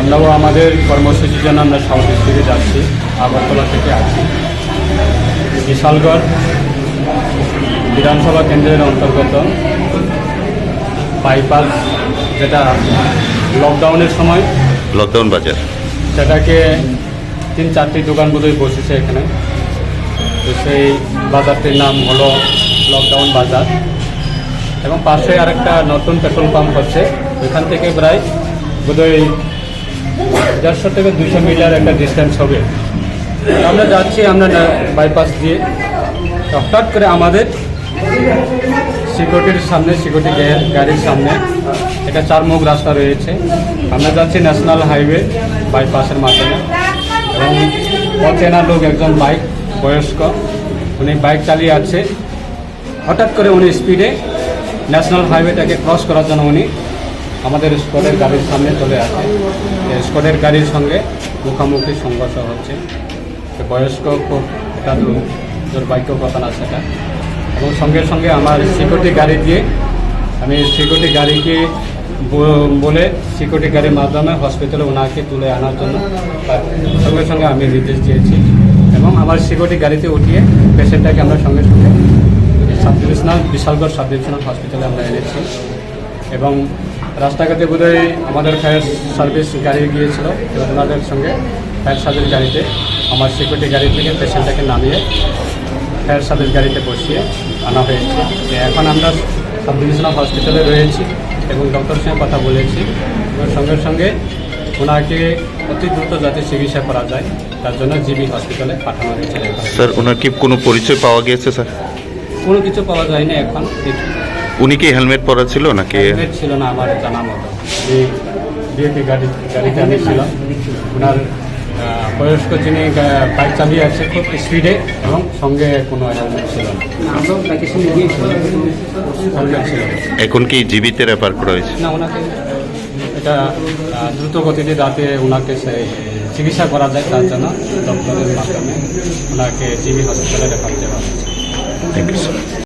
আমরাও আমাদের কর্মসূচির জন্য আমরা সাউথ থেকে যাচ্ছি আগরতলা থেকে আছি। বিশালগড় বিধানসভা কেন্দ্রের অন্তর্গত বাইপাস যেটা লকডাউনের সময় লকডাউন বাজার। সেটাকে তিন চারটি দোকান বোধহয় বসেছে এখানে। তো সেই বাজারটির নাম হলো লকডাউন বাজার। এবং পাশে আরেকটা নতুন পেট্রোল পাম্প হচ্ছে ওইখান থেকে প্রায় বোধহয় দেড়শো থেকে দুশো মিটার একটা ডিস্টেন্স হবে। আমরা যাচ্ছি আমরা বাইপাস দিয়ে। হঠাৎ করে আমাদের সিকিউরিটির সামনে সিকিউরিটি গাড়ির সামনে এটা চারমুখ রাস্তা রয়েছে। আমরা যাচ্ছি ন্যাশনাল হাইওয়ে বাইপাসের মাধ্যমে। এবং অচেনা লোক একজন বাইক বয়স্ক। উনি বাইক চালিয়ে আছে। হঠাৎ করে উনি স্পিডে ন্যাশনাল হাইওয়েটাকে ক্রস করার জন্য উনি আমাদের স্কোয়াডের গাড়ির সামনে চলে আসে। স্কোয়াডের গাড়ির সঙ্গে মুখোমুখি সংঘর্ষ হচ্ছে। বয়স্ক খুব একটা দুর্ভাগ্য কথা না সেটা। এবং সঙ্গে সঙ্গে আমার সিকিউরিটি গাড়ি দিয়ে আমি সিকিউরিটি গাড়িকে বলে সিকিউরিটি গাড়ির মাধ্যমে হসপিটালে ওনাকে তুলে আনার জন্য সঙ্গে সঙ্গে আমি নির্দেশ দিয়েছি। আমার সিকিউরিটি গাড়িতে উঠিয়ে পেশেন্টটাকে আমরা সঙ্গে সঙ্গে sub divisional Bishalgarh sub divisional হসপিটালে আমরা এনেছি। এবং রাস্তাঘাটে বোধহয় আমাদের ফায়ার সার্ভিস গাড়ি গিয়েছিল ওনাদের সঙ্গে ফায়ার সার্ভিস গাড়িতে, আমার সিকিউরিটি গাড়ি থেকে পেশেন্টটাকে নামিয়ে ফায়ার সার্ভিস গাড়িতে বসিয়ে আনা হয়েছে। এখন আমরা সাব ডিভিশনাল হসপিটালে রয়েছি এবং ডক্টরের সঙ্গে কথা বলেছি। এবং সঙ্গে সঙ্গে ওনাকে অতি দ্রুত যাতে চিকিৎসা করা যায় তার জন্য জিবি হসপিটালে পাঠানো হয়েছে। স্যার ওনার কি কোনো পরিচয় পাওয়া গিয়েছে স্যার? কোনো কিছু পাওয়া যায়নি এখন। উনি কি হেলমেট পরা ছিল নাকি? হেলমেট ছিল না আমার জানা মতো। যে বিএপি গাড়ি গাড়িতে আমি ছিলাম। ওনার বয়স্ক যিনি বাইক চালিয়ে আছে খুব স্পিডে এবং সঙ্গে কোনো ছিল হেলমেট ছিল না। এখন কি জীবিতে রেফার করা হয়েছে? না ওনাকে এটা দ্রুত গতিতে যাতে ওনাকে চিকিৎসা করা যায়, তার জন্য ডক্টরের মাধ্যমে ওনাকে জিবি হসপিটালে রেফার দেওয়া হচ্ছে